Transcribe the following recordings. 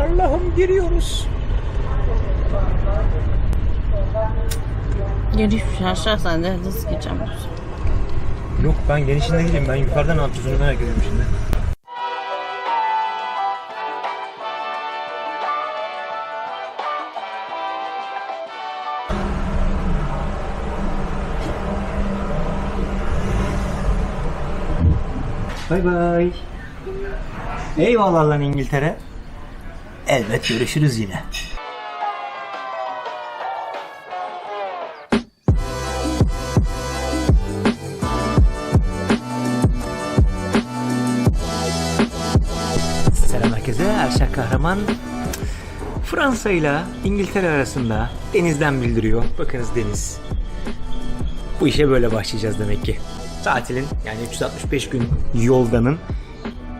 Allah'ım giriyoruz. Geri aşağı sen de hızlı geçeceğim. Yok ben genişinde değilim. Ben yukarıda ne yapacağız onu merak ediyorum şimdi. Bay bay. Eyvallah lan İngiltere. Elbet görüşürüz yine. Selam herkese. Erşak Kahraman Fransa ile İngiltere arasında denizden bildiriyor. Bakınız deniz. Bu işe böyle başlayacağız demek ki. Tatilin yani 365 gün yoldanın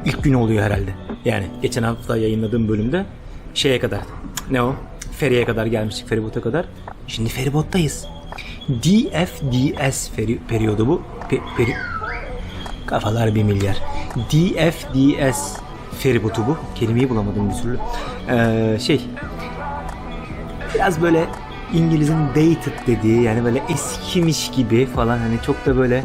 ilk günü oluyor herhalde. Yani geçen hafta yayınladığım bölümde şeye kadar ne o? Feriye kadar gelmiştik feribota kadar. Şimdi feribottayız. DFDS feri, periyodu bu. Pe- peri- Kafalar bir milyar. DFDS feribotu bu. Kelimeyi bulamadım bir türlü. Ee, şey biraz böyle İngiliz'in dated dediği yani böyle eskimiş gibi falan hani çok da böyle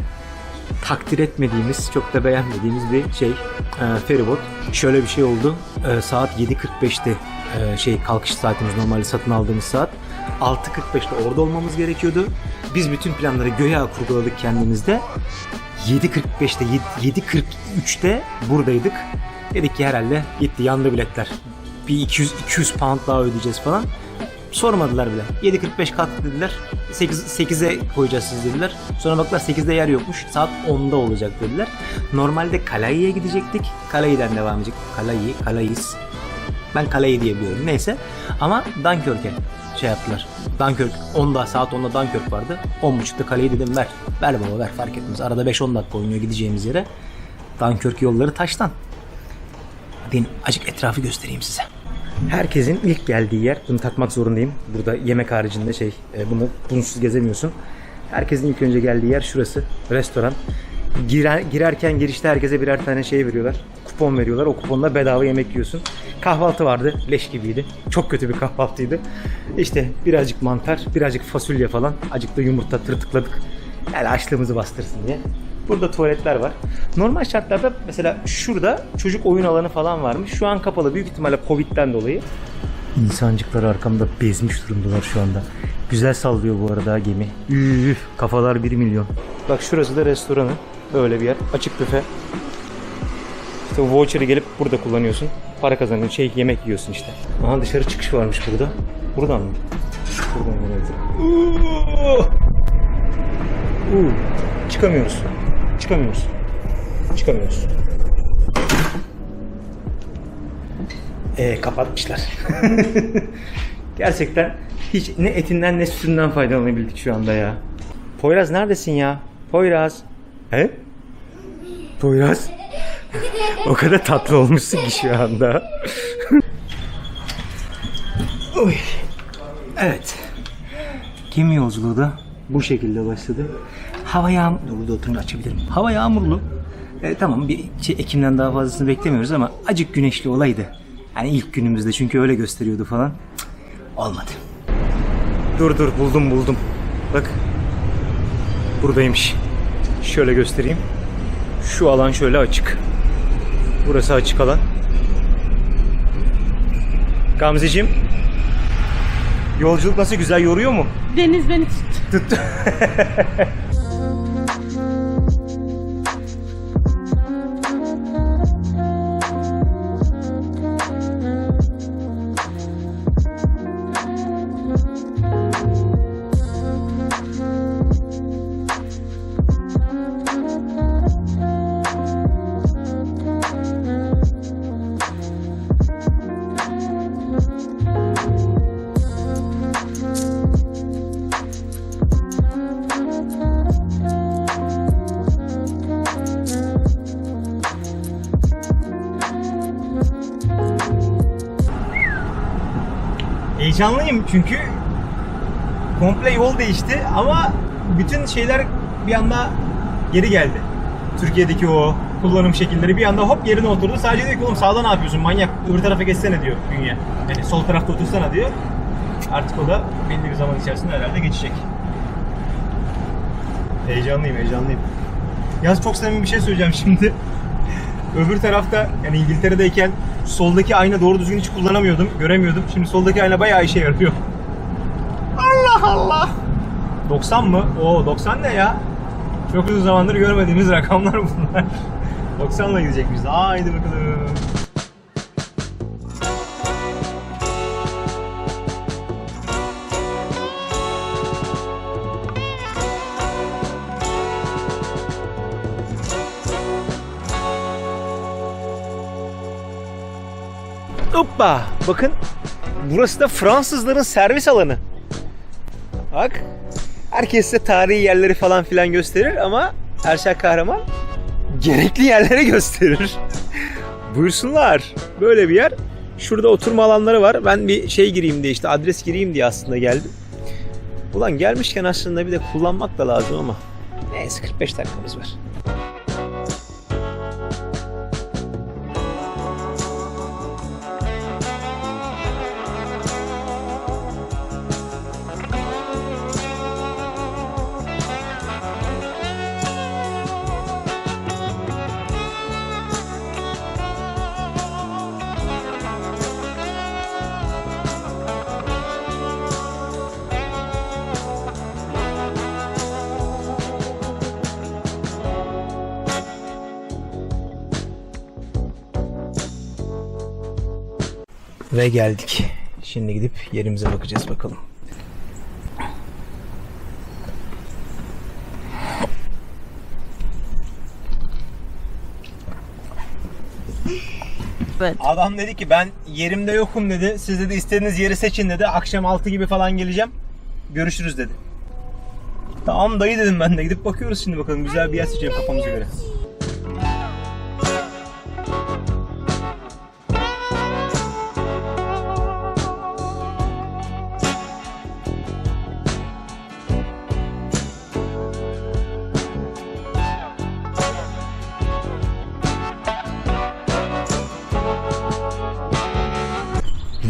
takdir etmediğimiz, çok da beğenmediğimiz bir şey e, feribot. Şöyle bir şey oldu. E, saat 7.45'te e, şey kalkış saatimiz normalde satın aldığımız saat. 6.45'te orada olmamız gerekiyordu. Biz bütün planları göğe kurguladık kendimizde. 7.45'te 7.43'te buradaydık. Dedik ki herhalde gitti yandı biletler. Bir 200 200 pound daha ödeyeceğiz falan. Sormadılar bile. 7.45 kalk dediler. 8 8'e koyacağız siz dediler. Sonra baktılar 8'de yer yokmuş. Saat 10'da olacak dediler. Normalde Kalayi'ye gidecektik. Kalayi'den devam edecek. Kalayi, Kalayis. Ben Kalayi diye. Neyse. Ama Dunkirk'e şey yaptılar. Dunkirk 10'da saat 10'da Dunkirk vardı. 10.30'da Kaleyi dedim ver. Ver baba ver fark etmez. Arada 5-10 dakika oynuyor gideceğimiz yere. Dunkirk yolları taştan. Hadi acık etrafı göstereyim size. Herkesin ilk geldiği yer. Bunu takmak zorundayım. Burada yemek haricinde şey, e, bunu bunsuz gezemiyorsun. Herkesin ilk önce geldiği yer şurası. Restoran. Girer, girerken girişte herkese birer tane şey veriyorlar. Kupon veriyorlar. O kuponla bedava yemek yiyorsun. Kahvaltı vardı. Leş gibiydi. Çok kötü bir kahvaltıydı. İşte birazcık mantar, birazcık fasulye falan. Acık da yumurta tırtıkladık. Yani açlığımızı bastırsın diye. Burada tuvaletler var. Normal şartlarda mesela şurada çocuk oyun alanı falan varmış. Şu an kapalı. Büyük ihtimalle Covid'den dolayı. İnsancıklar arkamda bezmiş durumdalar şu anda. Güzel sallıyor bu arada gemi. Üf, kafalar 1 milyon. Bak şurası da restoranı. Böyle bir yer. Açık büfe. İşte voucher'ı gelip burada kullanıyorsun. Para kazanıyorsun. Şey yemek yiyorsun işte. Aha dışarı çıkış varmış burada. Buradan mı? Buradan evet. Uuu. Çıkamıyoruz. Çıkamıyoruz. Çıkamıyoruz. Ee, kapatmışlar. Gerçekten hiç ne etinden ne sütünden faydalanabildik şu anda ya. Poyraz neredesin ya? Poyraz. He? Poyraz. o kadar tatlı olmuşsun ki şu anda. Oy. Evet. Gemi yolculuğu da bu şekilde başladı. Hava yağmurlu. Oturun açabilirim. Hava yağmurlu. E, tamam bir şey, Ekim'den daha fazlasını beklemiyoruz ama acık güneşli olaydı. Yani ilk günümüzde çünkü öyle gösteriyordu falan. Cık, olmadı. Dur dur buldum buldum. Bak. Buradaymış. Şöyle göstereyim. Şu alan şöyle açık. Burası açık alan. Gamzeciğim. Yolculuk nasıl güzel yoruyor mu? Deniz beni tut. Tuttu. Heyecanlıyım çünkü komple yol değişti ama bütün şeyler bir anda geri geldi. Türkiye'deki o kullanım şekilleri bir anda hop yerine oturdu. Sadece diyor ki oğlum sağda ne yapıyorsun manyak öbür tarafa geçsene diyor bünye. Yani sol tarafta otursana diyor. Artık o da belli bir zaman içerisinde herhalde geçecek. Heyecanlıyım heyecanlıyım. Yalnız çok samimi bir şey söyleyeceğim şimdi. Öbür tarafta yani İngiltere'deyken soldaki ayna doğru düzgün hiç kullanamıyordum, göremiyordum. Şimdi soldaki ayna bayağı işe yarıyor. Allah Allah. 90 mı? Oo 90 ne ya? Çok uzun zamandır görmediğimiz rakamlar bunlar. 90'la gidecek biz. Haydi bakalım. Hoppa! Bakın burası da Fransızların servis alanı. Bak. Herkes size tarihi yerleri falan filan gösterir ama Erşak Kahraman gerekli yerleri gösterir. Buyursunlar. Böyle bir yer. Şurada oturma alanları var. Ben bir şey gireyim diye işte adres gireyim diye aslında geldim. Ulan gelmişken aslında bir de kullanmak da lazım ama. Neyse 45 dakikamız var. Ve geldik. Şimdi gidip yerimize bakacağız bakalım. Evet. Adam dedi ki ben yerimde yokum dedi. Siz dedi istediğiniz yeri seçin dedi. Akşam 6 gibi falan geleceğim. Görüşürüz dedi. Tamam dayı dedim ben de. Gidip bakıyoruz şimdi bakalım. Güzel bir yer seçelim kafamıza göre.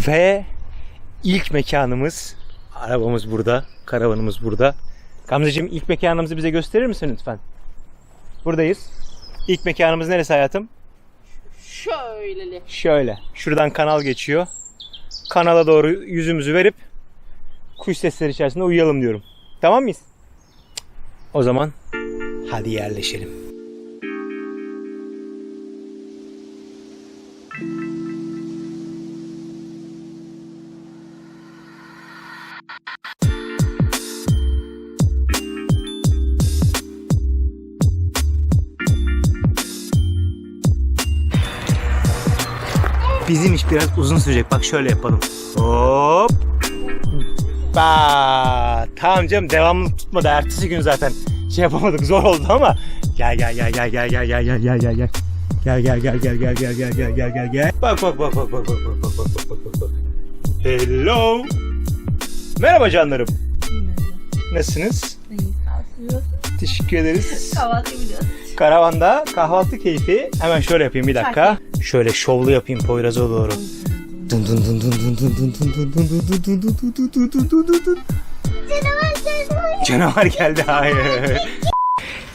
Ve ilk mekanımız, arabamız burada, karavanımız burada. Gamzeciğim ilk mekanımızı bize gösterir misin lütfen? Buradayız. İlk mekanımız neresi hayatım? Şöyleli. Şöyle. Şuradan kanal geçiyor. Kanala doğru yüzümüzü verip kuş sesleri içerisinde uyuyalım diyorum. Tamam mıyız? O zaman hadi yerleşelim. Bizim iş biraz uzun sürecek. Bak şöyle yapalım. Hop. Ba. Tamam canım devamlı tutmadı. Ertesi gün zaten şey yapamadık. Zor oldu ama. Gel gel gel gel gel gel gel gel gel gel gel. Gel gel gel gel gel gel gel gel gel gel gel. Bak bak bak bak bak bak bak bak bak bak bak bak. Hello. Merhaba canlarım. Nasılsınız? Teşekkür ederiz. Kahvaltı biliyorsun. Karavanda kahvaltı keyfi. Hemen şöyle yapayım bir dakika. Şöyle şovlu yapayım Poyraz'a doğru. Dun dun dun dun dun dun dun dun dun dun dun dun dun dun dun dun dun dun dun dun. Canavar geldi hayır.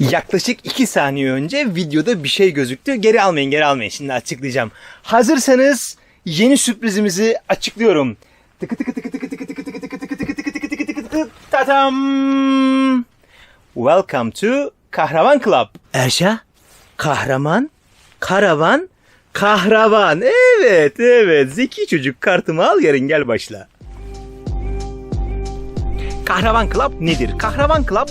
Yaklaşık 2 saniye önce videoda bir şey gözüktü. Geri almayın geri almayın şimdi açıklayacağım. Hazırsanız yeni sürprizimizi açıklıyorum. Tıkı tıkı tıkı tıkı tıkı tıkı tıkı tıkı tıkı tıkı tıkı tıkı tıkı tıkı tıkı tatam. Welcome to Kahraman Club. Erşa, kahraman, karavan, kahravan. Evet, evet. Zeki çocuk kartımı al yarın gel başla. Kahraman Club nedir? Kahraman Club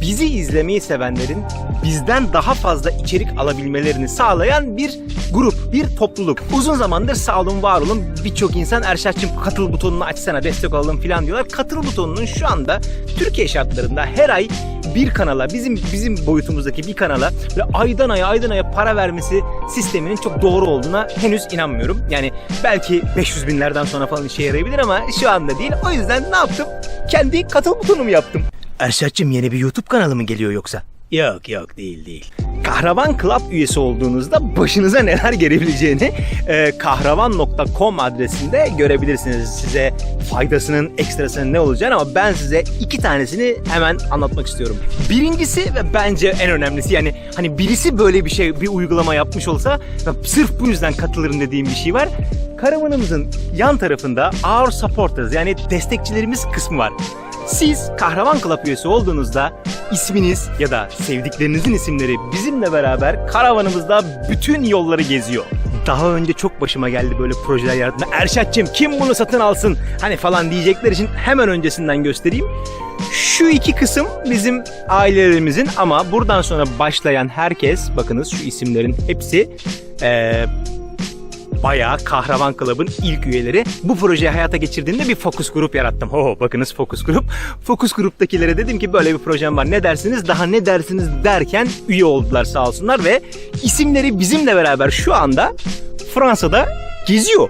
bizi izlemeyi sevenlerin bizden daha fazla içerik alabilmelerini sağlayan bir grup, bir topluluk. Uzun zamandır sağ olun, var olun birçok insan Erşat'cığım katıl butonunu açsana destek olalım falan diyorlar. Katıl butonunun şu anda Türkiye şartlarında her ay bir kanala, bizim bizim boyutumuzdaki bir kanala ve aydan aya aydan aya para vermesi sisteminin çok doğru olduğuna henüz inanmıyorum. Yani belki 500 binlerden sonra falan işe yarayabilir ama şu anda değil. O yüzden ne yaptım? Kendi katıl butonumu yaptım. Erşat'cığım yeni bir YouTube kanalı mı geliyor yoksa? Yok yok değil değil. Kahraman Club üyesi olduğunuzda başınıza neler gelebileceğini e, kahraman.com adresinde görebilirsiniz. Size faydasının, ekstrasının ne olacağını ama ben size iki tanesini hemen anlatmak istiyorum. Birincisi ve bence en önemlisi yani hani birisi böyle bir şey, bir uygulama yapmış olsa sırf bu yüzden katılırım dediğim bir şey var. Karavanımızın yan tarafında Our Supporters yani destekçilerimiz kısmı var. Siz Kahraman Club üyesi olduğunuzda isminiz ya da sevdiklerinizin isimleri bizimle beraber karavanımızda bütün yolları geziyor. Daha önce çok başıma geldi böyle projeler yarattığında. Erşat'cığım kim bunu satın alsın hani falan diyecekler için hemen öncesinden göstereyim. Şu iki kısım bizim ailelerimizin ama buradan sonra başlayan herkes bakınız şu isimlerin hepsi eee bayağı Kahraman Club'ın ilk üyeleri. Bu projeyi hayata geçirdiğimde bir fokus grup yarattım. Ho bakınız fokus grup. Fokus gruptakilere dedim ki böyle bir projem var ne dersiniz? Daha ne dersiniz derken üye oldular sağ olsunlar ve isimleri bizimle beraber şu anda Fransa'da geziyor.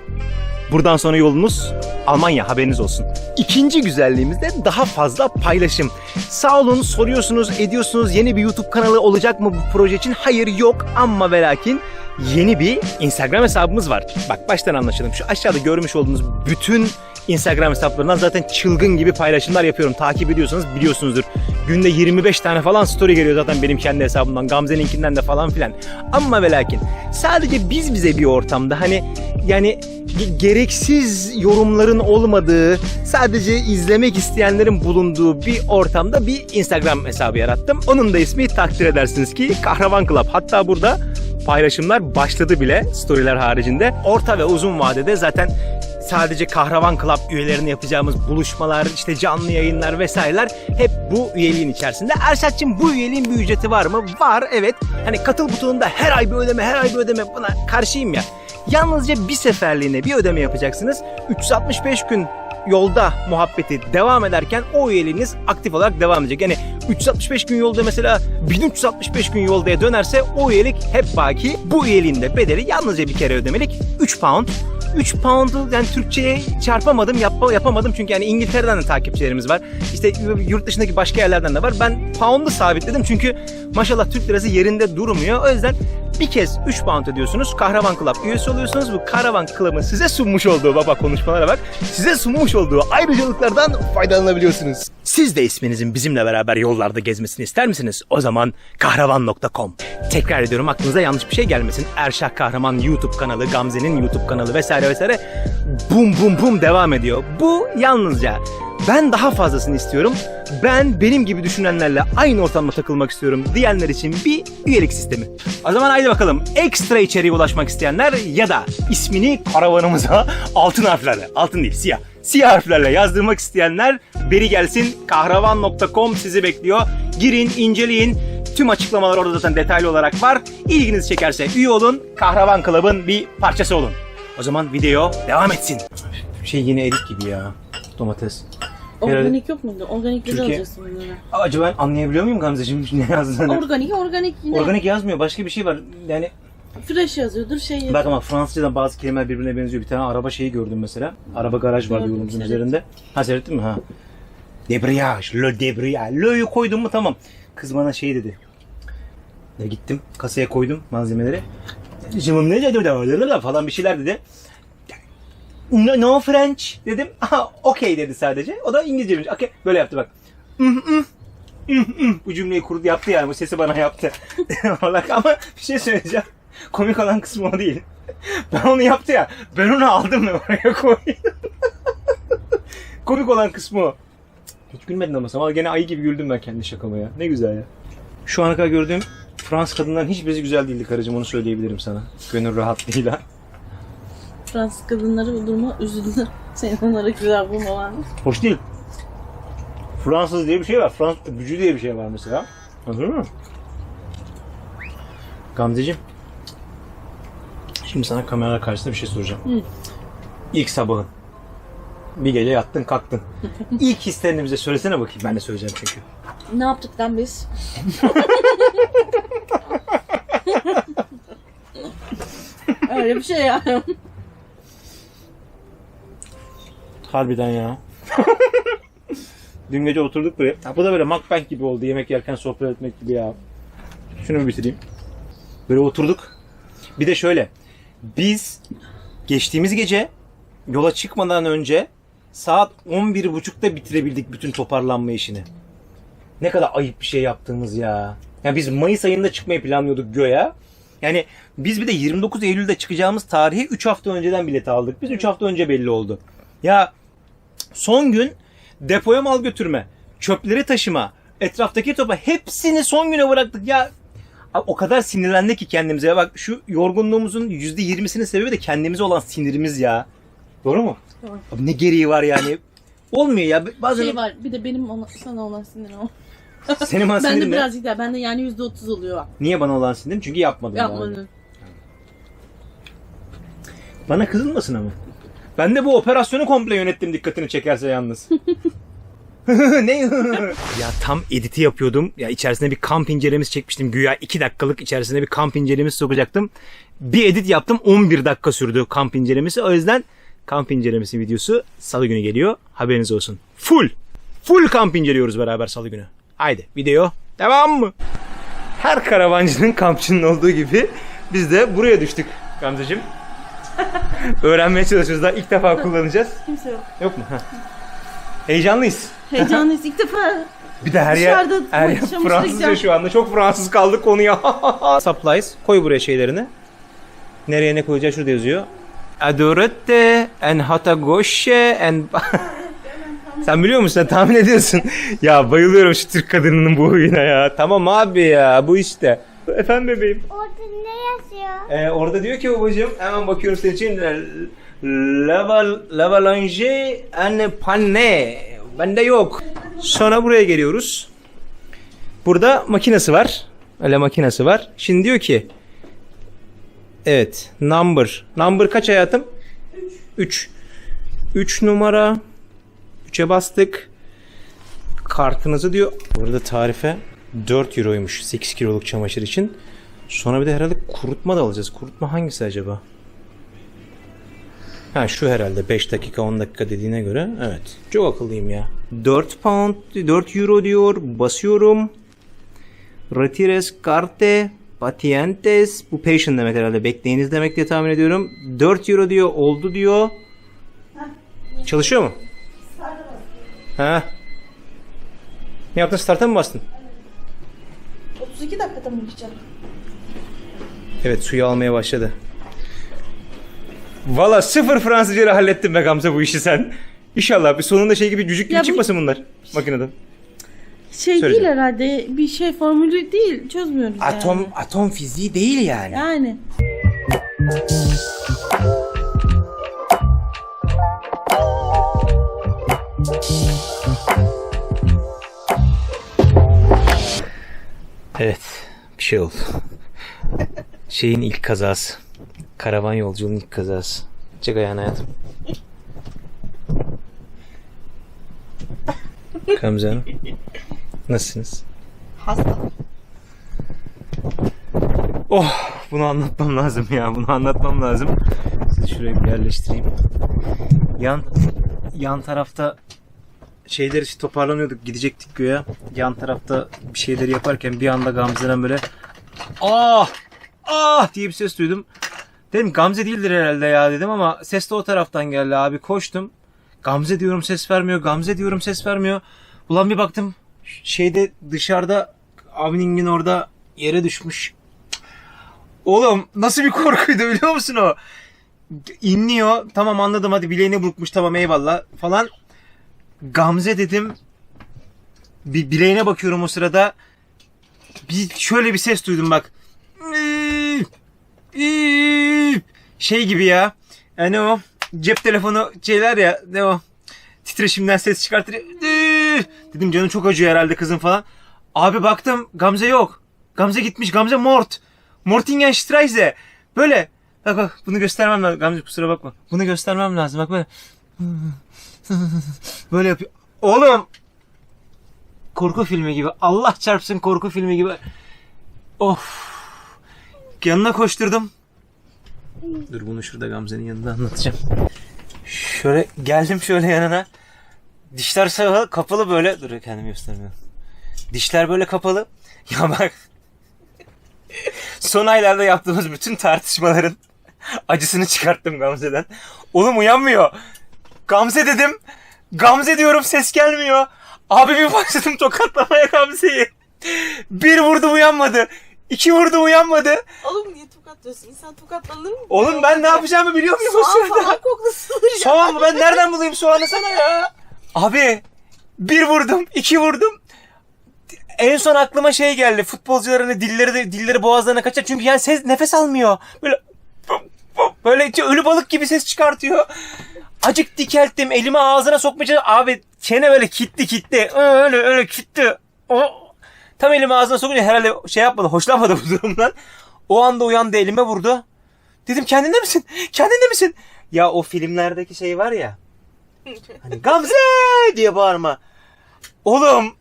Buradan sonra yolunuz Almanya haberiniz olsun. İkinci güzelliğimiz de daha fazla paylaşım. Sağ olun soruyorsunuz ediyorsunuz yeni bir YouTube kanalı olacak mı bu proje için? Hayır yok ama ve lakin yeni bir Instagram hesabımız var. Bak baştan anlaşalım. Şu aşağıda görmüş olduğunuz bütün Instagram hesaplarından zaten çılgın gibi paylaşımlar yapıyorum. Takip ediyorsanız biliyorsunuzdur. Günde 25 tane falan story geliyor zaten benim kendi hesabımdan. Gamze'ninkinden de falan filan. Ama ve lakin sadece biz bize bir ortamda hani yani ge- gereksiz yorumların olmadığı, sadece izlemek isteyenlerin bulunduğu bir ortamda bir Instagram hesabı yarattım. Onun da ismi takdir edersiniz ki Kahraman Club. Hatta burada paylaşımlar başladı bile storyler haricinde. Orta ve uzun vadede zaten sadece Kahraman Club üyelerine yapacağımız buluşmalar, işte canlı yayınlar vesaireler hep bu üyeliğin içerisinde. Erşat'cığım bu üyeliğin bir ücreti var mı? Var evet. Hani katıl butonunda her ay bir ödeme, her ay bir ödeme buna karşıyım ya. Yalnızca bir seferliğine bir ödeme yapacaksınız. 365 gün yolda muhabbeti devam ederken o üyeliğiniz aktif olarak devam edecek. Yani 365 gün yolda mesela 1365 gün yoldaya dönerse o üyelik hep baki. Bu üyeliğin de bedeli yalnızca bir kere ödemelik 3 pound. 3 pound'u yani Türkçe'ye çarpamadım, yap- yapamadım çünkü yani İngiltere'den de takipçilerimiz var. İşte yurt dışındaki başka yerlerden de var. Ben pound'u sabitledim çünkü maşallah Türk lirası yerinde durmuyor. O yüzden bir kez 3 pound ödüyorsunuz. Kahraman Club üyesi oluyorsunuz. Bu Kahraman Club'ın size sunmuş olduğu baba konuşmalara bak. Size sunmuş olduğu ayrıcalıklardan faydalanabiliyorsunuz. Siz de isminizin bizimle beraber yollarda gezmesini ister misiniz? O zaman kahraman.com. Tekrar ediyorum aklınıza yanlış bir şey gelmesin. Erşah Kahraman YouTube kanalı, Gamze'nin YouTube kanalı vesaire vesaire bum bum bum devam ediyor. Bu yalnızca ben daha fazlasını istiyorum. Ben benim gibi düşünenlerle aynı ortamda takılmak istiyorum diyenler için bir üyelik sistemi. O zaman haydi bakalım ekstra içeriğe ulaşmak isteyenler ya da ismini karavanımıza altın harflerle, altın değil siyah, siyah harflerle yazdırmak isteyenler beri gelsin kahravan.com sizi bekliyor. Girin, inceleyin. Tüm açıklamalar orada zaten detaylı olarak var. İlginizi çekerse üye olun. Kahravan Club'ın bir parçası olun. O zaman video devam etsin. Şey yine erik gibi ya. Domates. Organik yok muydu? Organik Türkiye- alacaksın bunları. Acaba ben anlayabiliyor muyum Gamzeciğim ne yazdığını? Organik, organik yine. Organik yazmıyor. Başka bir şey var. Yani Fresh yazıyordur, şey yazıyor. bak ama Fransızcadan bazı kelimeler birbirine benziyor. Bir tane araba şeyi gördüm mesela. Araba garaj var Gördüm, yolumuzun seyrettim. üzerinde. Ha seyrettin mi? Ha. Debriyaj. Le debriyaj. Le'yu koydum mu tamam. Kız bana şey dedi. Ya gittim kasaya koydum malzemeleri. Cımım ne dedi falan bir şeyler dedi. No, no French dedim. Aha okey dedi sadece. O da İngilizce bilmiş. Okey böyle yaptı bak. Mm, mm, mm. Bu cümleyi kurdu yaptı yani. Bu sesi bana yaptı. Ama bir şey söyleyeceğim. Komik olan kısmı o değil. Ben onu yaptı ya. Ben onu aldım ve oraya koydum. Komik olan kısmı o. Hiç gülmedin ama ama gene ayı gibi güldüm ben kendi şakama ya. Ne güzel ya. Şu ana kadar gördüğüm Fransız kadınların hiçbirisi güzel değildi karıcığım onu söyleyebilirim sana. Gönül rahatlığıyla. Fransız kadınları bu duruma üzüldü. Senin onları güzel bulmaman. Hoş değil. Fransız diye bir şey var. Fransız öpücü diye bir şey var mesela. Anladın mı? Gamzeciğim. Şimdi sana kamera karşısında bir şey soracağım. Hı. İlk sabahın. Bir gece yattın kalktın. İlk hislerini bize söylesene bakayım. Ben de söyleyeceğim çünkü. Ne yaptık lan biz? Öyle bir şey yani. Harbiden ya. Dün gece oturduk buraya. Ya bu da böyle mukbang gibi oldu. Yemek yerken sohbet etmek gibi ya. Şunu bir bitireyim. Böyle oturduk. Bir de şöyle. Biz geçtiğimiz gece yola çıkmadan önce saat 11.30'da bitirebildik bütün toparlanma işini. Ne kadar ayıp bir şey yaptığımız ya. Yani biz Mayıs ayında çıkmayı planlıyorduk göya. Yani biz bir de 29 Eylül'de çıkacağımız tarihi 3 hafta önceden bilet aldık. Biz 3 hafta önce belli oldu. Ya son gün depoya mal götürme, çöpleri taşıma, etraftaki topa hepsini son güne bıraktık. Ya Abi o kadar sinirlendik ki kendimize. Ya Bak şu yorgunluğumuzun %20'sinin sebebi de kendimize olan sinirimiz ya. Doğru mu? Doğru. Abi ne gereği var yani? Olmuyor ya. Bazen Şey var bir de benim ona, sana olan sinirim o. senin bana Ben sinirin de ne? birazcık daha. Ben de yani yüzde otuz oluyor. Niye bana olan sinirin? Çünkü yapmadım. daha önce. Yapmadım. Bana kızılmasın ama. Ben de bu operasyonu komple yönettim dikkatini çekerse yalnız. ne? ya tam editi yapıyordum. Ya içerisine bir kamp incelemesi çekmiştim. Güya 2 dakikalık içerisine bir kamp incelemesi sokacaktım. Bir edit yaptım. 11 dakika sürdü kamp incelemesi. O yüzden kamp incelemesi videosu salı günü geliyor. Haberiniz olsun. Full. Full kamp inceliyoruz beraber salı günü. Haydi video devam mı? Her karavancının kampçının olduğu gibi biz de buraya düştük Gamzeciğim. Öğrenmeye çalışıyoruz. Daha ilk defa kullanacağız. Kimse yok. Yok mu? Heh. Heyecanlıyız. Heyecanlıyız. İlk defa Bir de her yer, Dışarıda her yer çamaşır Fransızca yıkayacağım. şu anda. Çok Fransız kaldık konuya. Supplies. Koy buraya şeylerini. Nereye ne koyacağı şurada yazıyor. Adorette en hata gauche en... Sen biliyor musun? Sen tahmin ediyorsun. ya bayılıyorum şu Türk kadınının bu huyuna ya. Tamam abi ya bu işte. Efendim bebeğim. Orada ne yazıyor? Ee, orada diyor ki babacığım hemen bakıyorum senin için Lava, lavalange en panne. Bende yok. Sonra buraya geliyoruz. Burada makinesi var. Öyle makinesi var. Şimdi diyor ki Evet. Number. Number kaç hayatım? 3. 3 numara. 3'e bastık. Kartınızı diyor. Burada tarife 4 euroymuş 8 kiloluk çamaşır için. Sonra bir de herhalde kurutma da alacağız. Kurutma hangisi acaba? Ha şu herhalde 5 dakika 10 dakika dediğine göre. Evet. Çok akıllıyım ya. 4 pound 4 euro diyor. Basıyorum. Retires carte patientes. Bu patient demek herhalde. Bekleyiniz demek diye tahmin ediyorum. 4 euro diyor. Oldu diyor. Çalışıyor mu? Ha. Ne yaptın? Start'a mı bastın? 32 dakikada mı gideceğim? Evet suyu almaya başladı. Valla sıfır Fransızca ile hallettin be Gamze bu işi sen. İnşallah bir sonunda şey gibi cücük gibi Ya bu- çıkmasın bunlar makineden. Şey Söyleyeceğim. değil herhalde. Bir şey formülü değil. Çözmüyoruz Atom yani. atom fiziği değil yani. Yani. Evet bir şey oldu. Şeyin ilk kazası. Karavan yolculuğunun ilk kazası. Çek ayağını hayatım. Gamze Hanım. Nasılsınız? Hasta. Oh bunu anlatmam lazım ya bunu anlatmam lazım. Sizi şuraya bir yerleştireyim. Yan yan tarafta şeyler işte toparlanıyorduk gidecektik göğe. Yan tarafta bir şeyleri yaparken bir anda Gamze'den böyle ah ah diye bir ses duydum. Dedim Gamze değildir herhalde ya dedim ama ses de o taraftan geldi abi koştum. Gamze diyorum ses vermiyor Gamze diyorum ses vermiyor. Ulan bir baktım şeyde dışarıda abinin orada yere düşmüş. Oğlum nasıl bir korkuydu biliyor musun o? İnliyor. Tamam anladım hadi bileğini burkmuş tamam eyvallah falan. Gamze dedim. Bir bileğine bakıyorum o sırada. Bir şöyle bir ses duydum bak. Şey gibi ya. Yani o cep telefonu şeyler ya ne o titreşimden ses çıkartır. Dedim canım çok acıyor herhalde kızın falan. Abi baktım Gamze yok. Gamze gitmiş. Gamze mort. Mortingenstreise. Böyle. Bak bak bunu göstermem lazım. Gamze kusura bakma. Bunu göstermem lazım. Bak böyle. Böyle yapıyor. Oğlum. Korku filmi gibi. Allah çarpsın korku filmi gibi. Of. Yanına koşturdum. Dur bunu şurada Gamze'nin yanında anlatacağım. Şöyle geldim şöyle yanına. Dişler kapalı böyle. Dur kendimi göstermiyorum. Dişler böyle kapalı. Ya bak. son aylarda yaptığımız bütün tartışmaların acısını çıkarttım Gamze'den. Oğlum uyanmıyor. Gamze dedim. Gamze diyorum ses gelmiyor. Abi bir başladım tokatlamaya Gamze'yi. Bir vurdu uyanmadı. İki vurdu uyanmadı. Oğlum niye tokatlıyorsun? İnsan tokatlanır mı? Oğlum ben ne yapacağımı biliyor muyum o Soğan sırada? falan koklasın. Soğan mı? Ben nereden bulayım soğanı sana ya? Abi bir vurdum, iki vurdum. En son aklıma şey geldi. Futbolcuların hani dilleri de, dilleri boğazlarına kaçar. Çünkü yani ses nefes almıyor. Böyle böyle içi ölü balık gibi ses çıkartıyor. Acık dikelttim. Elimi ağzına sokmayacağım. Abi çene böyle kitti kitti. Öyle öyle kitti. O, tam elimi ağzına sokunca herhalde şey yapmadı. Hoşlanmadı bu durumdan. O anda uyandı elime vurdu. Dedim kendinde misin? Kendinde misin? Ya o filmlerdeki şey var ya. Hani Gamze diye bağırma. Oğlum.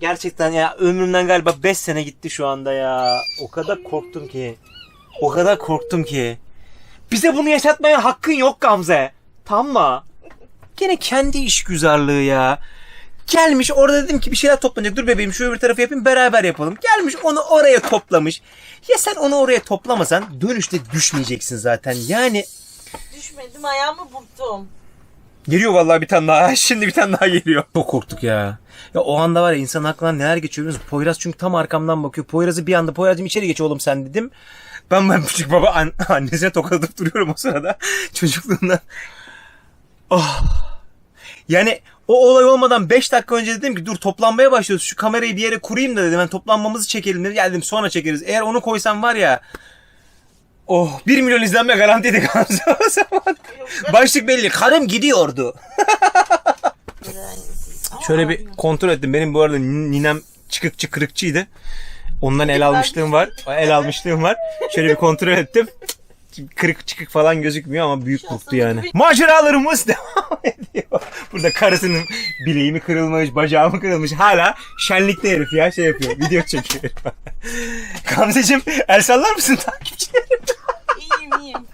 Gerçekten ya ömrümden galiba 5 sene gitti şu anda ya. O kadar korktum ki. O kadar korktum ki. Bize bunu yaşatmaya hakkın yok Gamze. Tamam mı? Gene kendi işgüzarlığı ya. Gelmiş orada dedim ki bir şeyler toplanacak. Dur bebeğim şu öbür tarafı yapayım beraber yapalım. Gelmiş onu oraya toplamış. Ya sen onu oraya toplamasan dönüşte düşmeyeceksin zaten. Yani Düşmedim ayağımı burktum. Geliyor vallahi bir tane daha. Şimdi bir tane daha geliyor. Çok korktuk ya. Ya o anda var ya insan aklına neler geçiyor biliyor musun? Poyraz çünkü tam arkamdan bakıyor. Poyraz'ı bir anda Poyraz'cığım içeri geç oğlum sen dedim. Ben ben küçük baba an- annesine tokaladıp duruyorum o sırada. Çocukluğundan. Oh. Yani o olay olmadan 5 dakika önce dedim ki dur toplanmaya başlıyoruz. Şu kamerayı bir yere kurayım da dedim. Ben toplanmamızı çekelim dedim. Geldim sonra çekeriz. Eğer onu koysam var ya Oh 1 milyon izlenme garantiydi Gamze o zaman. Başlık belli. Karım gidiyordu. Şöyle bir kontrol ettim. Benim bu arada ninem çıkıkçı kırıkçıydı. Ondan el almışlığım var. El almışlığım var. Şöyle bir kontrol ettim. Kırık çıkık falan gözükmüyor ama büyük koptu yani. Maceralarımız devam ediyor. Burada karısının bileği mi kırılmış, bacağı mı kırılmış. Hala şenlikte herif ya şey yapıyor. Video çekiyor. Gamzeciğim el sallar mısın takipçilerim? İyiyim iyiyim.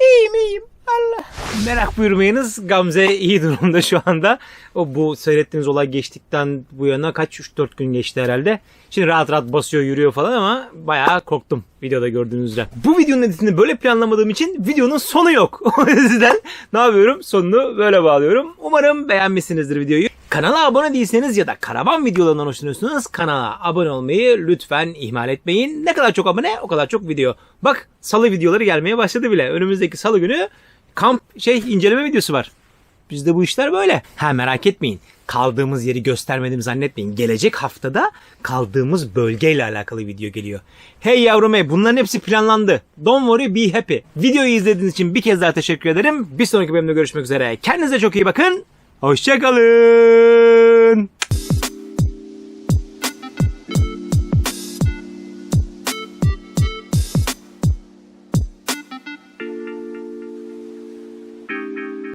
İyiyim iyiyim. Allah. Merak buyurmayınız. Gamze iyi durumda şu anda. O bu seyrettiğiniz olay geçtikten bu yana kaç 3-4 gün geçti herhalde. Şimdi rahat rahat basıyor yürüyor falan ama bayağı korktum videoda gördüğünüz üzere. Bu videonun editini böyle planlamadığım için videonun sonu yok. O yüzden ne yapıyorum? Sonunu böyle bağlıyorum. Umarım beğenmişsinizdir videoyu. Kanala abone değilseniz ya da karavan videolarından hoşlanıyorsanız kanala abone olmayı lütfen ihmal etmeyin. Ne kadar çok abone o kadar çok video. Bak salı videoları gelmeye başladı bile. Önümüzdeki salı günü kamp şey inceleme videosu var. Bizde bu işler böyle. Ha merak etmeyin. Kaldığımız yeri göstermedim zannetmeyin. Gelecek haftada kaldığımız bölgeyle alakalı video geliyor. Hey yavrum hey bunların hepsi planlandı. Don't worry be happy. Videoyu izlediğiniz için bir kez daha teşekkür ederim. Bir sonraki bölümde görüşmek üzere. Kendinize çok iyi bakın. Hoşçakalın.